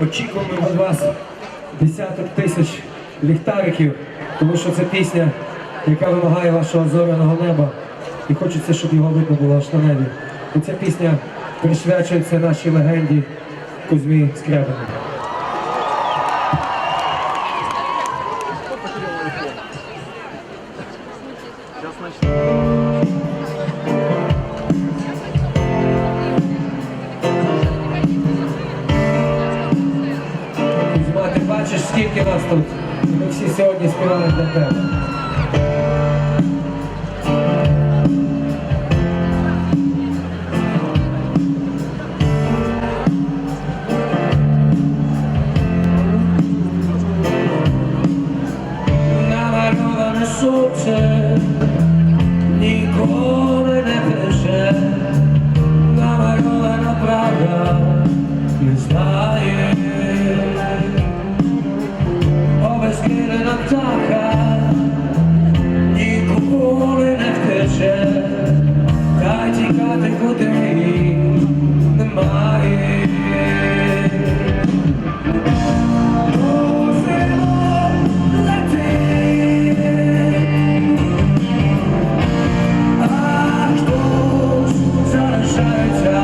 очікуємо від вас десяток тисяч ліхтариків, тому що це пісня, яка вимагає вашого зоряного неба. І хочеться, щоб його видно було аж на небі. І ця пісня присвячується нашій легенді Кузьмі Скрябину. Бачиш, скільки нас тут? Ми всі сьогодні співаємо для тебе. Намальоване сонце ніколи розкинена птаха, ніколи не втече, та тікати куди немає. А хто залишається?